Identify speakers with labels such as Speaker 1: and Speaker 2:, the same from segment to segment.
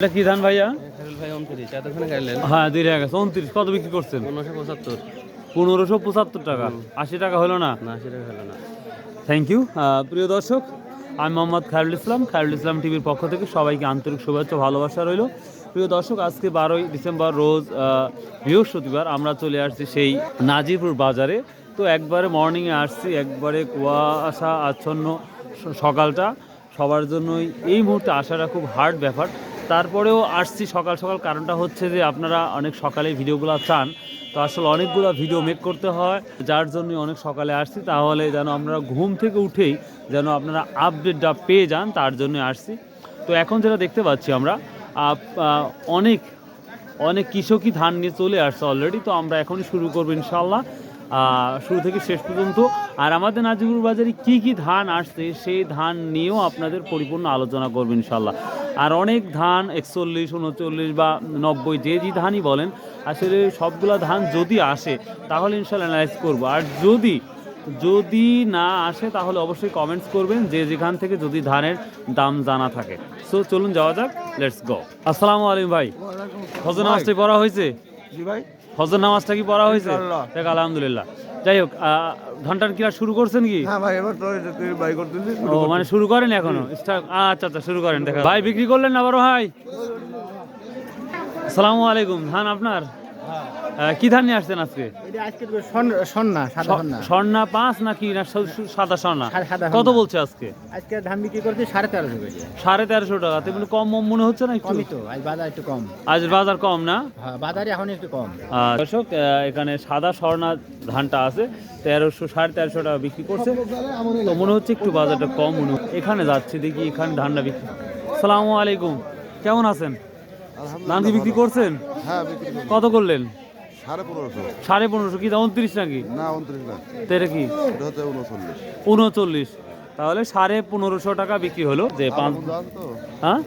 Speaker 1: এটা কি ধান ভাইয়া? হ্যাঁ দুই টাকা। গেছে উনত্রিশ কত বিক্রি করছেন?
Speaker 2: পনেরোশো পঁচাত্তর।
Speaker 1: পনেরোশো পঁচাত্তর টাকা। আশি টাকা হলো না?
Speaker 2: না সেটা হলো না।
Speaker 1: থ্যাংক ইউ প্রিয় দর্শক আমি মোহাম্মদ খায়রুল ইসলাম। খায়রুল ইসলাম টিভির পক্ষ থেকে সবাইকে আন্তরিক শুভেচ্ছা ভালোবাসা রইল। প্রিয় দর্শক আজকে বারোই ডিসেম্বর রোজ বৃহস্পতিবার আমরা চলে আসছি সেই নাজিপুর বাজারে। তো একবারে মর্নিংয়ে আসছি একবারে কুয়াশা আচ্ছন্ন সকালটা। সবার জন্যই এই মুহূর্তে আসাটা খুব হার্ড ব্যাপার। তারপরেও আসছি সকাল সকাল। কারণটা হচ্ছে যে আপনারা অনেক সকালে ভিডিওগুলো চান, তো আসলে অনেকগুলো ভিডিও মেক করতে হয়। যার জন্য অনেক সকালে আসছি, তাহলে যেন আপনারা ঘুম থেকে উঠেই যেন আপনারা আপডেটটা পেয়ে যান, তার জন্য আসছি। তো এখন যেটা দেখতে পাচ্ছি আমরা অনেক অনেক কৃষকই ধান নিয়ে চলে আসছে অলরেডি তো আমরা এখনই শুরু করব ইনশাল্লাহ শুরু থেকে শেষ পর্যন্ত। আর আমাদের নাজিপুর বাজারে কি কি ধান আসছে, সেই ধান নিয়েও আপনাদের পরিপূর্ণ আলোচনা করব ইনশাল্লাহ আর অনেক ধান একচল্লিশ উনচল্লিশ বা নব্বই যে যে ধানই বলেন আসলে সবগুলা ধান যদি আসে তাহলে ইনশাল্লাহ অ্যানালাইজ করব। আর যদি যদি না আসে তাহলে অবশ্যই কমেন্টস করবেন যে যেখান থেকে যদি ধানের দাম জানা থাকে। সো চলুন যাওয়া যাক লেটস গো আসসালামু আলাইকুম ভাই। ফজর নামাজটা পড়া হয়েছে?
Speaker 3: জি ভাই।
Speaker 1: ফজর নামাজটা কি পড়া হয়েছে। দেখ আলহামদুলিল্লাহ। যাই হোক আহ, কি কিরা শুরু করছেন কি?
Speaker 3: হ্যাঁ ভাই এবার বাই
Speaker 1: ও মানে শুরু করেন এখনও? আচ্ছা আচ্ছা শুরু করেন দেখা ভাই বিক্রি করলেন না বড় ভাই। আসসালামু আলাইকুম ধান আপনার? আহ, কি ধান নিয়ে আসছেন আজকে?
Speaker 4: তো
Speaker 1: স্বর্ণা পাঁচ নাকি না সা- সা- সাদা স্বর্ণা? কত বলছে আজকে?
Speaker 4: আজকে ধান বিক্রি করতে সাড়ে তেরোশো
Speaker 1: সাড়ে তেরোশো টাকা। তেমনি কম মনে হচ্ছে না
Speaker 4: কমই তো আজ বাজার একটু কম।
Speaker 1: আজ বাজার কম না?
Speaker 4: হ্যাঁ বাজারে এখন একটু কম।
Speaker 1: দর্শক এখানে সাদা স্বর্ণা ধানটা আছে। তেরোশো সাড়ে তেরোশো টাকা বিক্রি করছে। তো মনে হচ্ছে একটু বাজারটা কম মনে হচ্ছে। এখানে যাচ্ছে দেখি এখানে ধানটা বিক্রি। সালামু আলাইকুম। কেমন আছেন? ধান কি বিক্রি করছেন?
Speaker 3: হ্যাঁ
Speaker 1: কত করলেন?
Speaker 3: সাড়ে পনেরোশো।
Speaker 1: সাড়ে পনেরোশো কি উনত্রিশ নাকি?
Speaker 3: না উনত্রিশ না।
Speaker 1: তো এটা কি?
Speaker 3: এটা হচ্ছে উনচল্লিশ।
Speaker 1: উনচল্লিশ। তাহলে সাড়ে পনেরোশো টাকা বিক্রি হলো যে পাঁচ হ্যাঁ?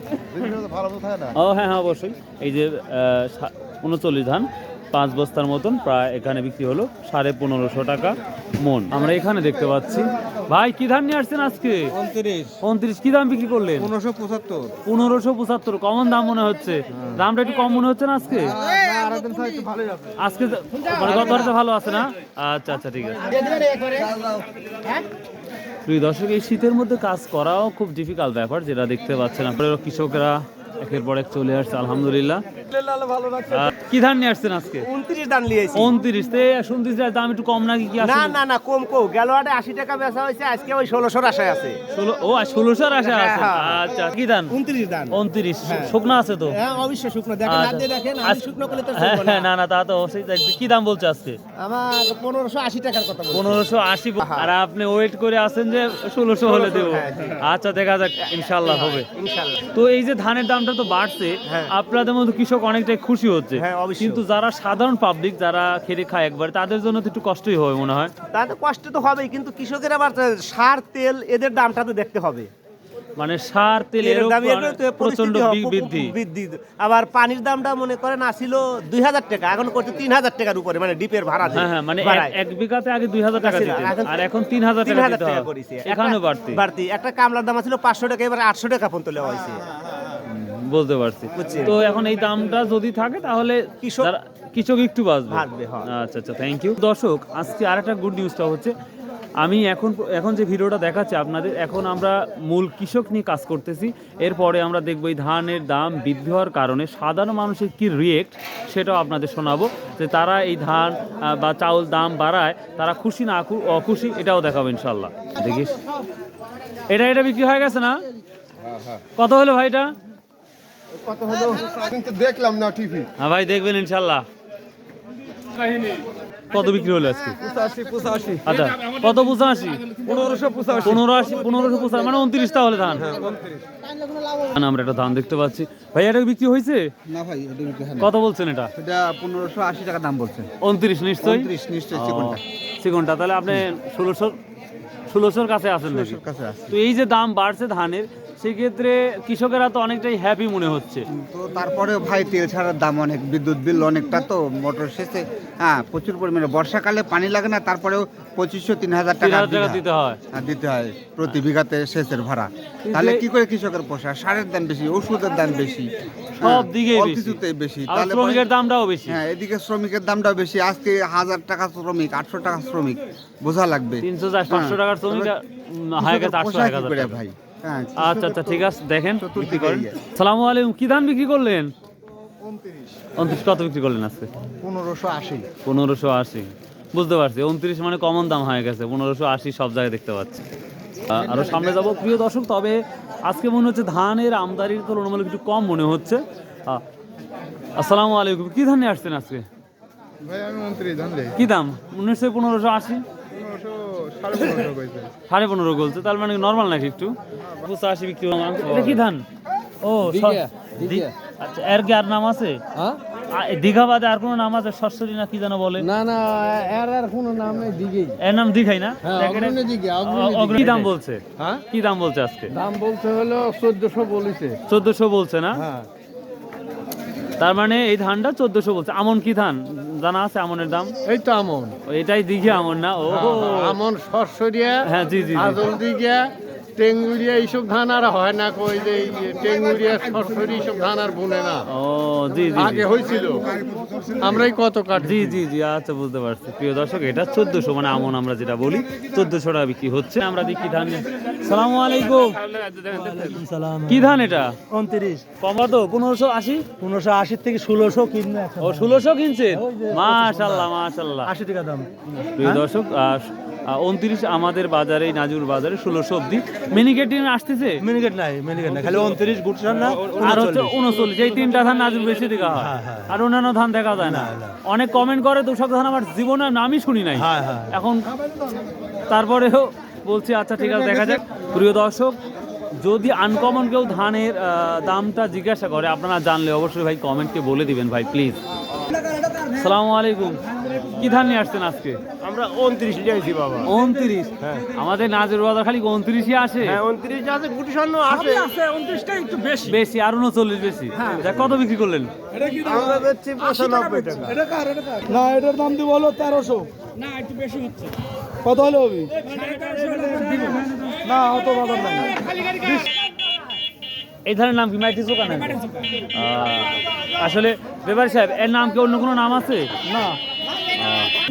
Speaker 1: ও হ্যাঁ হ্যাঁ অবশ্যই। এই যে উনচল্লিশ ধান পাঁচ বস্তার মতন প্রায় এখানে বিক্রি হলো সাড়ে পনেরোশো টাকা মন। আমরা এখানে দেখতে পাচ্ছি। ভাই কি ধান নিয়ে আসছেন আজকে?
Speaker 4: উনত্রিশ।
Speaker 1: কি দাম বিক্রি করলেন?
Speaker 4: পনেরোশো পঁচাত্তর।
Speaker 1: পনেরোশো পঁচাত্তর কমন দাম মনে হচ্ছে। দামটা একটু কম মনে হচ্ছে না আজকে?
Speaker 4: একটু ভালোই
Speaker 1: আজকে তো- মানে গত তো ভালো আছে না? আচ্ছা আচ্ছা ঠিক আছে। প্রিয় দর্শক এই শীতের মধ্যে কাজ করাও খুব ডিফিকাল্ট ব্যাপার যেটা দেখতে পাচ্ছেন আপনারা কৃষকরা একের পর এক চলে আসছে আলহামদুলিল্লাহ। কি ধান নিয়ে আসছেন আজকে? তে দাম একটু কম নাকি কি
Speaker 5: না না না কম কো গেল আটে আশি টাকা বেচা হয়েছে আজকে ওই ষোলোশোর আশায় আছে।
Speaker 1: ষোলো ও ষোলোশোর আশা
Speaker 5: হ্যাঁ,
Speaker 1: আছে
Speaker 5: হ্যাঁ।
Speaker 1: আচ্ছা কি ধান?
Speaker 5: উনত্রিশ দান
Speaker 1: উনত্রিশ। শুকনা আছে তো?
Speaker 5: হ্যাঁ অবশ্যই শুকনো। দেখেন। দেখেন আমি শুকনো করলে তো
Speaker 1: হ্যাঁ
Speaker 5: চলবে না।
Speaker 1: হ্যাঁ, না না তা তো অবশ্যই কি দাম বলছে আজকে?
Speaker 5: আমার পনেরোশো আশি টাকার কথা বলছি।
Speaker 1: পনেরোশো আর আপনি ওয়েট করে আছেন যে ষোলোশো হলে দেবো।
Speaker 5: হ্যাঁ,
Speaker 1: আচ্ছা দেখা যাক ইনশাল্লাহ হবে। তো এই যে ধানের দামটা তো বাড়ছে আপনাদের মতো কৃষক অনেকটাই খুশি হচ্ছে।
Speaker 5: হ্যাঁ,
Speaker 1: কিন্তু যারা সাধারণ পাবলিক যারা খেটে খায় একবার তাদের জন্য তো একটু কষ্টই হবে মনে হয়।
Speaker 5: তাতে কষ্ট তো হবেই কিন্তু কৃষকের আবার সার তেল এদের দামটা তো দেখতে হবে।
Speaker 1: মানে সার তেলের
Speaker 5: প্রচণ্ড
Speaker 1: বৃদ্ধি।
Speaker 5: বৃদ্ধি। আবার পানির দামটা মনে করেন আসিল দুই হাজার টাকা এখন করছে তিন হাজার টাকার উপরে মানে ডিপের ভাড়া
Speaker 1: হ্যাঁ হ্যাঁ মানে এক- বিঘাতে আগে দুই হাজার টাকা দিতেন আর এখন তিন হাজার
Speaker 5: তিন
Speaker 1: টাকা দিতে এখানেও বাড়তি।
Speaker 5: বাড়তি। একটা কামলার দাম ছিল পাঁচশো টাকা এবার আটশো টাকা পর্যন্ত লেওয়া হয়েছে।
Speaker 1: বলতে পারছি। তো এখন এই দামটা যদি থাকে তাহলে
Speaker 5: কৃষক-
Speaker 1: কৃষক একটু বাঁচবে।
Speaker 5: হ্যাঁ।
Speaker 1: আচ্ছা আচ্ছা থ্যাংক ইউ দর্শক আজকে আরেকটা গুড নিউজটা হচ্ছে আমি এখন এখন যে ভিডিওটা দেখাচ্ছি আপনাদের এখন আমরা মূল কৃষক নিয়ে কাজ করতেছি। এরপরে আমরা দেখব এই ধানের দাম বৃদ্ধি হওয়ার কারণে সাধারণ মানুষের কি রিয়েক্ট সেটাও আপনাদের শোনাবো যে তারা এই ধান বা চাউল দাম বাড়ায় তারা খুশি না অখুশি এটাও দেখাবো ইনশাল্লাহ দেখিস। এটা এটা বিক্রি হয়ে গেছে না? কত হলো ভাই এটা?
Speaker 3: কত হলো? কিন্তু দেখলাম না টিভি।
Speaker 1: হ্যাঁ ভাই দেখবেন ইনশাল্লাহ। কত বিক্রি হলো আজকে?
Speaker 3: পঁচাশি পঁচাশি।
Speaker 1: আচ্ছা কত পঁচাশি?
Speaker 3: পনেরোশো পঁচাশি।
Speaker 1: পনেরো আশি পনেরোশো পঁচাশি মানে উনত্রিশ তাহলে ধান। ধান আমরা একটা ধান দেখতে পাচ্ছি। ভাই এটা বিক্রি হয়েছে?
Speaker 4: না ভাই হয়।
Speaker 1: কত বলছেন এটা?
Speaker 4: এটা পনেরোশো আশি টাকা দাম বলছে।
Speaker 1: উনত্রিশ নিশ্চয়ই?
Speaker 4: উনত্রিশ নিশ্চয়ই চিকনটা।
Speaker 1: চিকনটা তাহলে আপনি ষোলোশো ষোলোশোর কাছে আছেন নাকি?
Speaker 4: কাছে আছে।
Speaker 1: তো এই যে দাম বাড়ছে ধানের সেক্ষেত্রে কৃষকেরা তো অনেকটাই হ্যাপি মনে হচ্ছে।
Speaker 4: তো তারপরে ভাই তেল ছাড়ার দাম অনেক বিদ্যুৎ বিল অনেকটা তো মোটর শেষে হ্যাঁ প্রচুর পরিমাণে। বর্ষাকালে পানি লাগে না তারপরেও পঁচিশশো তিন হাজার
Speaker 1: তিন
Speaker 4: টাকা।
Speaker 1: দিতে হয়।
Speaker 4: হ্যাঁ, দিতে হয় প্রতি বিঘাতে সেচের ভাড়া। তাহলে কি করে কৃষকের পোষা? সারের দাম বেশি ওষুধের দাম বেশি
Speaker 1: সব
Speaker 4: হ্যাঁ,
Speaker 1: বেশি।
Speaker 4: কিছুতেই বেশি। তাহলে
Speaker 1: শ্রমিকের দামটাও বেশি।
Speaker 4: হ্যাঁ এদিকে শ্রমিকের দামটা বেশি। আজকে হাজার টাকা শ্রমিক আটশো টাকা শ্রমিক বোঝা লাগবে।
Speaker 1: তিনশো চার পাঁচশো টাকার শ্রমিক হয়ে।
Speaker 4: ভাই? হ্যাঁ
Speaker 1: আচ্ছা আচ্ছা ঠিক আছে দেখেন বিক্রি করেন। সালামু আলাইকুম কি ধান বিক্রি করলেন? উনত্রিশ। কত বিক্রি করলেন আজকে?
Speaker 3: পনেরোশো আশি।
Speaker 1: পনেরোশো আশি বুঝতে পারছি। উনত্রিশ মানে কমন দাম হয়ে গেছে পনেরোশো আশি সব জায়গায় দেখতে পাচ্ছি। আহ, আরও সামনে যাব। প্রিয় দর্শক তবে আজকে মনে হচ্ছে ধানের আমদানির তুলনামূলক একটু কম মনে হচ্ছে। আসসালামু আলাইকুম কি ধান নিয়ে আসছেন আজকে?
Speaker 3: ভাই আমি ধান
Speaker 1: কি দাম? উনিশশো পনেরোশো আশি।
Speaker 3: সাড়ে
Speaker 1: পনেরো বলছে তার মানে নর্মাল নাকি একটু? আশি বিক্রি হলো এটা কি ধান? ও আচ্ছা এর কি আর নাম আছে?
Speaker 2: হ্যাঁ?
Speaker 1: দীঘা বাদে আর কোনো নাম আছে? সরসরি না কি যেন বলে?
Speaker 2: না না এর আর কোনো নাম নেই দিকেই
Speaker 1: এর নাম দীঘাই না?
Speaker 2: হ্যাঁ, দীঘা,
Speaker 1: কি দাম বলছে?
Speaker 2: হ্যাঁ?
Speaker 1: কি দাম বলছে আজকে?
Speaker 2: দাম বলতে হলো চোদ্দশো বলিছে।
Speaker 1: চোদ্দশো বলছে না? তার মানে এই ধানটা চোদ্দশো বলছে। আমন কি ধান? জানা আছে আমনের দাম?
Speaker 2: এই তো আমন।
Speaker 1: এটাই দিঘে আমন না? ও।
Speaker 2: আমন সরসরিয়া
Speaker 1: হ্যাঁ জি জি আদল
Speaker 2: আজল দিঘা টেঙ্গুরিয়া এইসব ধান আর হয় না কই যে টেঙ্গুরিয়া সরসরি এইসব ধান আর বুনে না।
Speaker 1: ও জি।
Speaker 2: আগে হয়েছিল আমরাই কত কাট
Speaker 1: জি জি জি আচ্ছা বুঝতে পারছি। প্রিয় দর্শক এটা চোদ্দশো মানে আমন আমরা যেটা বলি চোদ্দশো টাকা বিক্রি হচ্ছে। আমরা দেখি ধান সালাম আলাইকুম। কি ধান এটা?
Speaker 6: উনত্রিশ।
Speaker 1: কম পনেরোশো আশি?
Speaker 6: পনেরোশো আশি থেকে ষোলোশো কিনবে
Speaker 1: ও ষোলোশো কিনছেন? মাশাল্লাহ মাশাল্লাহ।
Speaker 6: আশি টাকা দাম।
Speaker 1: প্রিয় দর্শক উনত্রিশ আমাদের বাজারে নাজুর বাজারে ষোলোশো অব্দি মিনিকেটিং আসতেছে?
Speaker 6: মিনিকেট নাই মিনিকেট নাই খালি উনত্রিশ গুটসান না
Speaker 1: আর হচ্ছে উনচল্লিশ। এই তিনটা ধান নাজুর বেশি দেখা হয়।
Speaker 6: হ্যাঁ, হ্যাঁ।
Speaker 1: আর অন্যান্য ধান দেখা যায় না। অনেক কমেন্ট করে তোষক ধান আমার জীবনে নামই শুনি নাই।
Speaker 6: হ্যাঁ হ্যাঁ।
Speaker 1: এখন তারপরেও বলছি আচ্ছা ঠিক আছে দেখা যাক। প্রিয় দর্শক যদি আনকমন কেউ ধানের দামটা জিজ্ঞাসা করে আপনারা জানলে অবশ্যই ভাই কমেন্টকে বলে দিবেন ভাই প্লিজ সালামু আলাইকুম। কি ধান নিয়ে আসছেন আজকে?
Speaker 2: আমরা উনত্রিশ লিয়েছি বাবা।
Speaker 1: উনত্রিশ? আমাদের নাজের বাজার খালি উনত্রিশই আসে?
Speaker 2: হ্যাঁ উনত্রিশ আছে গুটি স্বর্ণ আছে
Speaker 1: বেশি। বেশি আর উনচল্লিশ বেশি। তা কত বিক্রি করলেন?
Speaker 2: আমরা বেচছি পঁচানব্বই টাকা।
Speaker 6: না এটার দাম দিব হলো তেরোশো। না একটু বেশি হচ্ছে। কত হলো না অত বাজার নাই।
Speaker 1: এই ধানের নাম কি মাইটি চোকা আসলে ব্যাপারী সাহেব এর নাম কি অন্য কোনো নাম আছে?
Speaker 6: না।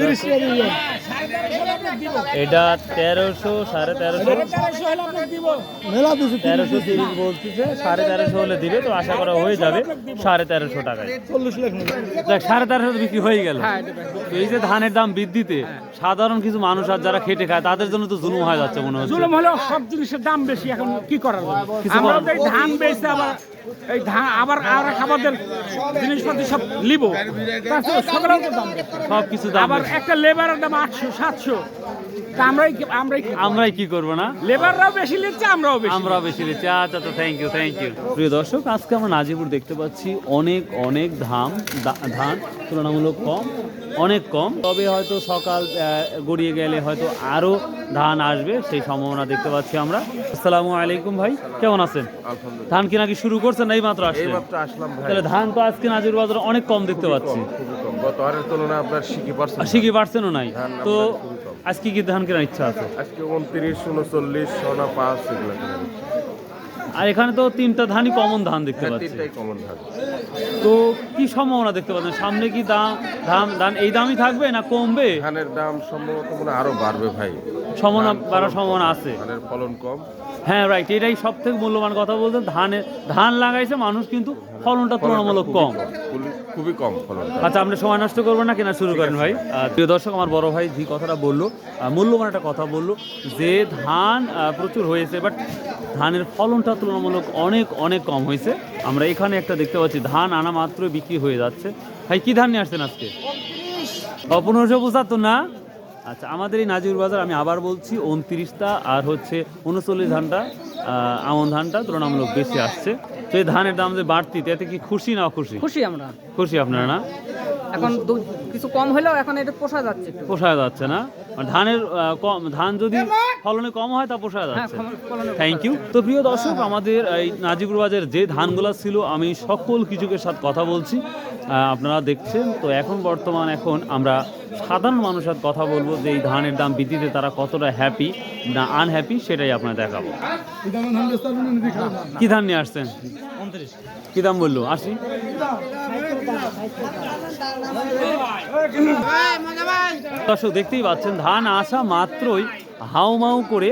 Speaker 6: তিরিশ
Speaker 1: এটা তেরোশো সাড়ে তেরোশো। তেরোশো তিরিশ বলতেছে সাড়ে তেরোশো হলে দিবে তো আশা করা হয়ে যাবে সাড়ে তেরোশো টাকায়।
Speaker 6: চল্লিশ লাখ
Speaker 1: দেখ সাড়ে তেরোশো বিক্রি হয়ে গেল। এই যে ধানের দাম বৃদ্ধিতে সাধারণ কিছু মানুষ আর যারা খেটে খায় তাদের জন্য তো জুলুম হয়ে যাচ্ছে মনে হচ্ছে।
Speaker 7: জুলুম হলেও সব জিনিসের দাম বেশি এখন কি করার আমরা এই ধান বেচতে আবার এই ধান আবার আর আমাদের জিনিসপত্র সব বেশি।
Speaker 1: সব কিছু দাম
Speaker 7: আবার একটা লেবারের দাম আটশো সাতশো। আমরাই আমরাই
Speaker 1: আমরাই কি করব না?
Speaker 7: লেবাররাও বেশি নিচ্ছে আমরাও বেশি
Speaker 1: আমরা বেশি নিচ্ছি। আচ্ছা আচ্ছা থ্যাংক ইউ থ্যাংক ইউ প্রিয় দর্শক আজকে আমরা নাজিপুর দেখতে পাচ্ছি অনেক অনেক ধান ধান তুলনামূলক কম অনেক কম। তবে হয়তো সকাল আহ, গড়িয়ে গেলে হয়তো আরও ধান আসবে সেই সম্ভাবনা দেখতে পাচ্ছি আমরা। আসসালামু আলাইকুম ভাই কেমন আছেন? ধান কি নাকি শুরু করছেন এই মাত্র
Speaker 8: আসলাম
Speaker 1: তাহলে ধান তো আজকে নাজির বাজারে অনেক কম দেখতে পাচ্ছি।
Speaker 8: খুবই কম গত হারের তুলনায় আপনার শিখি পার্সেন্ট
Speaker 1: শিখি পার্সেন্টও নাই। তো। আজকে কি ধান কেনার ইচ্ছা আছে?
Speaker 8: আজকে উনত্রিশ উনচল্লিশ সোনা পাঁচ এগুলো
Speaker 1: আর এখানে তো তিনটা ধানই কমন ধান দেখতে
Speaker 8: হ্যাঁ
Speaker 1: পাচ্ছি।
Speaker 8: কমন ধান।
Speaker 1: তো কি সম্ভাবনা দেখতে পাচ্ছেন? সামনে কি দাম ধান ধান এই দামই থাকবে না কমবে?
Speaker 8: ধানের দাম সম্ভবত মনে আরও বাড়বে ভাই।
Speaker 1: সম্ভাবনা বাড়ার সম্ভাবনা আছে।
Speaker 8: ধানের ফলন কম।
Speaker 1: হ্যাঁ রাইট এটাই সব থেকে মূল্যবান কথা বলতে ধানে ধান লাগাইছে মানুষ কিন্তু ফলনটা তুলনামূলক কম।
Speaker 8: খুবই- কম ফলন
Speaker 1: আচ্ছা আমরা সময় নষ্ট করব না কেনা শুরু করেন ভাই। প্রিয় দর্শক আমার বড় ভাই যে কথাটা বলল মূল্যবান একটা কথা বলল যে ধান প্রচুর হয়েছে বাট ধানের ফলনটা তুলনামূলক অনেক অনেক কম হয়েছে। আমরা এখানে একটা দেখতে পাচ্ছি ধান আনা মাত্র বিক্রি হয়ে যাচ্ছে। ভাই কি ধান নিয়ে আসছেন আজকে? পনেরোশো পঁচাত্তর না? আচ্ছা আমাদের এই নাজির বাজার আমি আবার বলছি উনত্রিশটা আর হচ্ছে উনচল্লিশ ধানটা আমন ধানটা তুলনামূলক বেশি আসছে। তো এই ধানের দাম যে বাড়তি তাতে কি খুশি না খুশি
Speaker 7: খুশি আমরা।
Speaker 1: খুশি আপনারা না?
Speaker 9: এখন কিছু কম হলেও এখন এটা পোষা যাচ্ছে
Speaker 1: পোষা যাচ্ছে না? ধানের কম ধান যদি ফলনে কম হয় তা পোষায়
Speaker 9: হ্যাঁ
Speaker 1: যাচ্ছে। থ্যাংক ইউ তো প্রিয় দর্শক আমাদের এই নাজিপুর বাজার যে ধানগুলো ছিল আমি সকল কৃষকের সাথে কথা বলছি। আপনারা দেখছেন তো এখন বর্তমান এখন আমরা সাধারণ মানুষের সাথে কথা বলব যে এই ধানের দাম বৃদ্ধিতে তারা কতটা হ্যাপি না আনহ্যাপি সেটাই আপনারা দেখাবো। কি ধান নিয়ে আসছেন? কি দাম বলল? আসি দর্শক দেখতেই পাচ্ছেন ধান আসা মাত্রই হাউ মাউ করে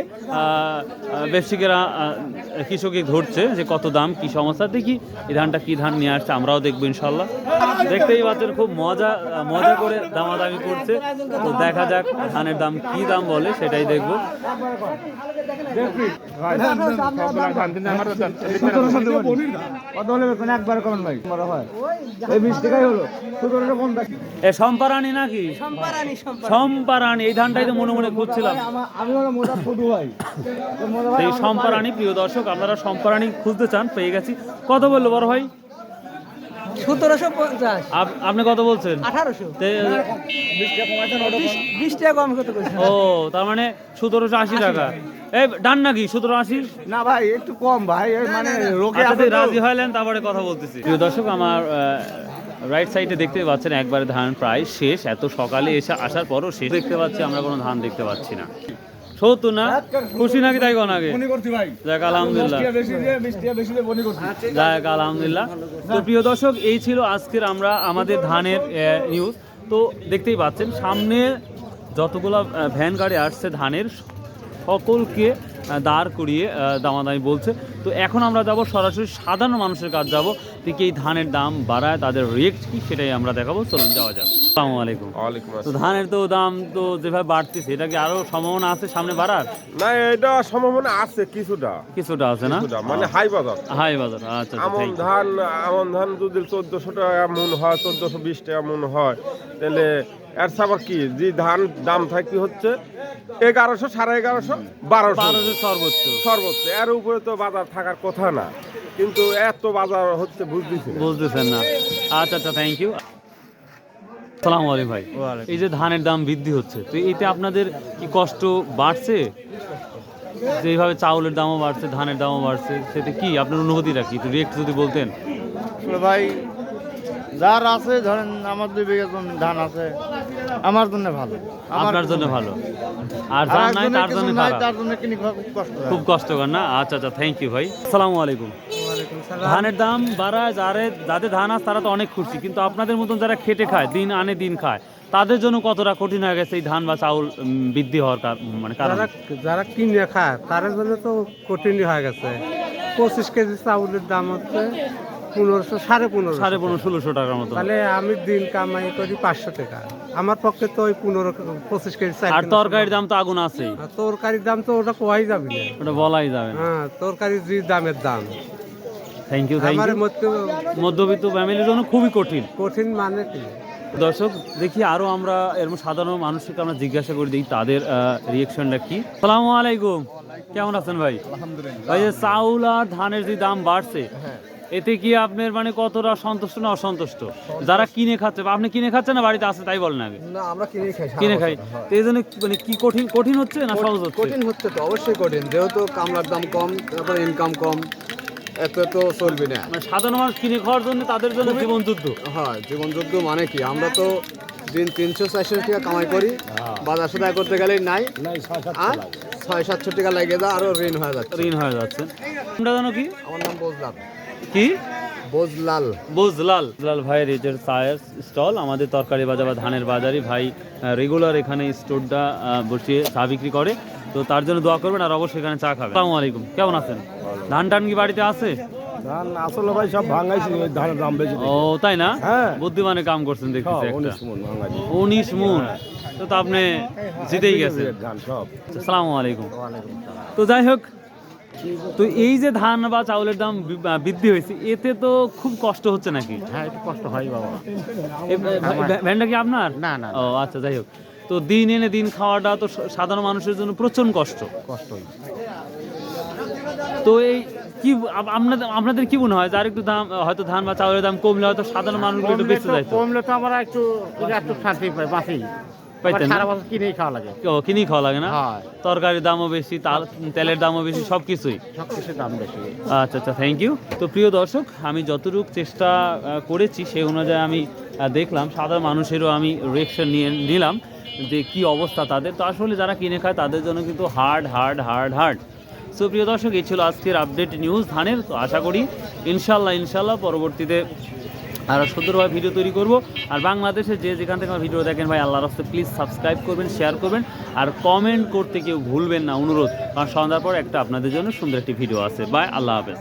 Speaker 1: ব্যবসায়িকেরা কৃষকে ধরছে যে কত দাম কি সমস্যা দেখি এই ধানটা কি ধান নিয়ে আসছে আমরাও দেখব ইনশাল্লাহ। দেখতেই পাচ্ছেন খুব মজা মজা করে দামাদামি করছে। তো দেখা যাক ধানের দাম কি দাম বলে সেটাই দেখব। সম্পারানি নাকি? সম্পারানি এই ধানটাই তো মনে মনে খুঁজছিলাম। এই সম্পারানি প্রিয় দর্শক আপনারা সম্পারানি খুঁজতে চান পেয়ে গেছি। কত বলল বড় ভাই?
Speaker 9: সতেরোশো পঞ্চাশ।
Speaker 1: আপনি কত বলছেন?
Speaker 9: আঠারোশো। বিশ টাকা কম কত
Speaker 1: ও তার মানে সতেরোশো আশি টাকা। এই ডান নাকি? সতেরো আশি?
Speaker 4: না ভাই একটু কম ভাই মানে রোগে
Speaker 1: আচ্ছা রাজি হলেন তারপরে কথা বলতেছি। প্রিয় দর্শক আমার রাইট সাইডে দেখতে পাচ্ছেন একবারে ধান প্রায় শেষ। এত সকালে এসে আসার পরও শেষ দেখতে পাচ্ছি আমরা কোনো ধান দেখতে পাচ্ছি না। সত্তর না? খুশি নাকি তাই কোন আগে? যাক আলহামদুলিল্লাহ। যাক আলহামদুলিল্লাহ। তো প্রিয় দর্শক এই ছিল আজকের আমরা আমাদের ধানের নিউজ তো দেখতেই পাচ্ছেন সামনে যতগুলো ভ্যান গাড়ি আসছে ধানের সকলকে দাঁড় করিয়ে দামাদামি বলছে। তো এখন আমরা যাব সরাসরি সাধারণ মানুষের কাছে যাব। ঠিক এই ধানের দাম বাড়ায় তাদের রেট কি সেটাই আমরা দেখাবো। চলুন যাওয়া যাক। আসসালামু আলাইকুম। তো ধানের তো দাম তো যেভাবে বাড়তেছে এটা কি আরও সম্ভাবনা আছে সামনে বাড়ার?
Speaker 8: না এটা সম্ভাবনা আছে কিছুটা।
Speaker 1: কিছুটা আছে না?
Speaker 8: মানে হাই বাজার।
Speaker 1: হাই বাজার আচ্ছা আচ্ছা,
Speaker 8: আমন ধান আমন ধান যদি চোদ্দশো টাকা মন হয় চোদ্দশো বিশ টাকা মন হয় তাহলে এর সাবার কি? যে ধান দাম থাকি হচ্ছে? এগারোশো সাড়ে এগারোশো বারোশো।
Speaker 1: বারোশো সর্বোচ্চ।
Speaker 8: সর্বোচ্চ। এর উপরে তো বাজার থাকার কথা না। কিন্তু এত বাজার হচ্ছে বুঝতেছি
Speaker 1: বুঝতেছেন না। আচ্ছা আচ্ছা থ্যাংক ইউ সালাম আলাইকুম ভাই। এই যে ধানের দাম বৃদ্ধি হচ্ছে তো এতে আপনাদের কি কষ্ট বাড়ছে? যেভাবে চাউলের দামও বাড়ছে ধানের দামও বাড়ছে সেতে কি আপনার অনুভূতিটা কি? একটু রেট যদি বলতেন।
Speaker 2: ভাই যার আছে ধরেন আমার দুই বিঘা জমি ধান আছে আমার জন্য ভালো।
Speaker 1: আপনার জন্য ভালো। আর যার নাই তার জন্য
Speaker 2: তার জন্য কিনি খুব কষ্ট।
Speaker 1: খুব কষ্টকর না? আচ্ছা আচ্ছা থ্যাংক ইউ ভাই। আসসালামু আলাইকুম। ধানের দাম বাড়ায় যারে যাদের ধান আছে তারা তো অনেক খুশি। কিন্তু আপনাদের মতন যারা খেটে খায় দিন আনে দিন খায় তাদের জন্য কতটা কঠিন হয়ে গেছে এই ধান বা চাউল বৃদ্ধি হওয়ার কার- মানে কারণ?
Speaker 10: যারা কিনে খায় তার জন্য তো কঠিনই হয়ে গেছে। পঁচিশ কেজি চাউলের দাম হচ্ছে পনেরোশো সাড়ে পনেরোশো
Speaker 1: সাড়ে পনেরো ষোলোশো টাকার মতো।
Speaker 10: তাহলে আমি দিন কামাই করি পাঁচশো টাকা। আমার পক্ষে তো ওই পনেরো পঁচিশ কেজি
Speaker 1: আর তরকারির দাম তো আগুন।
Speaker 10: আর তরকারির দাম তো ওটা কোয়াই যাবে না।
Speaker 1: ওটা বলাই যাবে
Speaker 10: হ্যাঁ তরকারির যে দামের দাম।
Speaker 1: থ্যাংক ইউ থ্যাংক
Speaker 10: আমার
Speaker 1: ইউ মধ্যবিত্ত ফ্যামিলির জন্য খুবই কঠিন।
Speaker 10: কঠিন মানে কি?
Speaker 1: দর্শক দেখি আরও আমরা এরকম সাধারণ মানুষকে আমরা জিজ্ঞাসা করে দিই তাদের রিয়েকশনটা কি? সালাম আলাইকুম। কেমন আছেন ভাই? ভাই যে চাউল আর ধানের যে দাম বাড়ছে এতে কি আপনার মানে কতটা সন্তুষ্ট না অসন্তুষ্ট? যারা কিনে খাচ্ছে বা আপনি কিনে খাচ্ছেন না বাড়িতে আছে তাই বলেন আগে?
Speaker 3: না আমরা কিনে খাই
Speaker 1: কিনে খাই। তো এই জন্য মানে কি কঠিন কঠিন হচ্ছে না সহজ হচ্ছে?
Speaker 3: কঠিন হচ্ছে তো অবশ্যই কঠিন। যেহেতু কামলার দাম কম তারপরে ইনকাম কম এত তো চলবে না।
Speaker 1: মানে সাধারণ মানুষ কিনে খাওয়ার জন্য তাদের জন্য জীবন যুদ্ধ
Speaker 3: হয় জীবনযোগ্য মানে কি? আমরা তো দিন তিনশো চারশো টাকা কামাই করি বাজার সদায় করতে গেলে নাই। আর ছয় সাতশো টাকা লাগে যা আরও ঋণ হয়ে যাচ্ছে।
Speaker 1: ঋণ হয়ে যাচ্ছে। আমরা জানো কি?
Speaker 3: আমার নাম বজলাল
Speaker 1: কি?
Speaker 3: বজলাল।
Speaker 1: বুজলাল। বুজলাল ভাইয়ের এই যে চায়ের স্টল আমাদের তরকারি বাজার বা ধানের বাজারই ভাই রেগুলার এখানে স্টোরটা বসিয়ে চা বিক্রি করে। তো তার জন্য দোয়া করবেন আর অবশ্যই এখানে চা খাবেন। আসসালামু আলাইকুম। কেমন আছেন? ধান টান কি বাড়িতে আছে?
Speaker 6: ধান আসলে ভাই সব ভাঙাইছি ধানের দাম বেশি।
Speaker 1: ও তাই না?
Speaker 6: হ্যাঁ।
Speaker 1: বুদ্ধিমানে কাম করছেন দেখতেছি একটা।
Speaker 6: উনিশ মন
Speaker 1: মুন। তো তো আপনি জিতেই গেছেন।
Speaker 6: ধান সব।
Speaker 1: আসসালামু আলাইকুম। তো যাই হোক তো এই যে ধান বা চাউলের দাম বৃদ্ধি হয়েছে এতে তো খুব কষ্ট হচ্ছে নাকি?
Speaker 10: হ্যাঁ একটু কষ্ট হয় বাবা।
Speaker 1: ভ্যানটা কি আপনার?
Speaker 10: না, না,
Speaker 1: ও আচ্ছা যাই হোক। তো দিন এনে দিন খাওয়াটা তো সাধারণ মানুষের জন্য প্রচণ্ড কষ্ট।
Speaker 10: কষ্ট
Speaker 1: তো এই কি আপনাদের আপনাদের কি মনে হয় যার একটু দাম হয়তো ধান বা চাউলের দাম কমলে হয়তো সাধারণ মানুষগুলো একটু বেঁচে যাইতো?
Speaker 2: কমলে তো আমরা একটু একটু শান্তি পাই বাঁচি।
Speaker 1: পাইতেন
Speaker 2: সারা বছর কিনেই খাওয়া লাগে।
Speaker 1: ও, কিনেই খাওয়া লাগে না? তরকারির দামও বেশি তাল তেলের দামও বেশি সব কিছুই
Speaker 2: সব কিছুর দাম বেশি।
Speaker 1: আচ্ছা আচ্ছা থ্যাংক ইউ তো প্রিয় দর্শক আমি যতটুকু চেষ্টা করেছি সেই অনুযায়ী আমি দেখলাম সাধারণ মানুষেরও আমি রিয়েকশন নিয়ে নিলাম যে কি অবস্থা তাদের। তো আসলে যারা কিনে খায় তাদের জন্য কিন্তু hard hard hard hard so প্রিয় দর্শক এই ছিল আজকের আপডেট নিউজ ধানের। তো আশা করি ইনশাল্লাহ ইনশাল্লাহ পরবর্তীতে আরও সুন্দরভাবে ভিডিও তৈরি করব। আর বাংলাদেশে যে যেখান থেকে আমার ভিডিও দেখেন ভাই আল্লাহ রাস্তে প্লিজ সাবস্ক্রাইব করবেন শেয়ার করবেন। আর কমেন্ট করতে কেউ ভুলবেন না, অনুরোধ। কারণ সন্ধ্যার পর একটা আপনাদের জন্য সুন্দর একটি ভিডিও আছে। বাই আল্লাহ হাফেজ।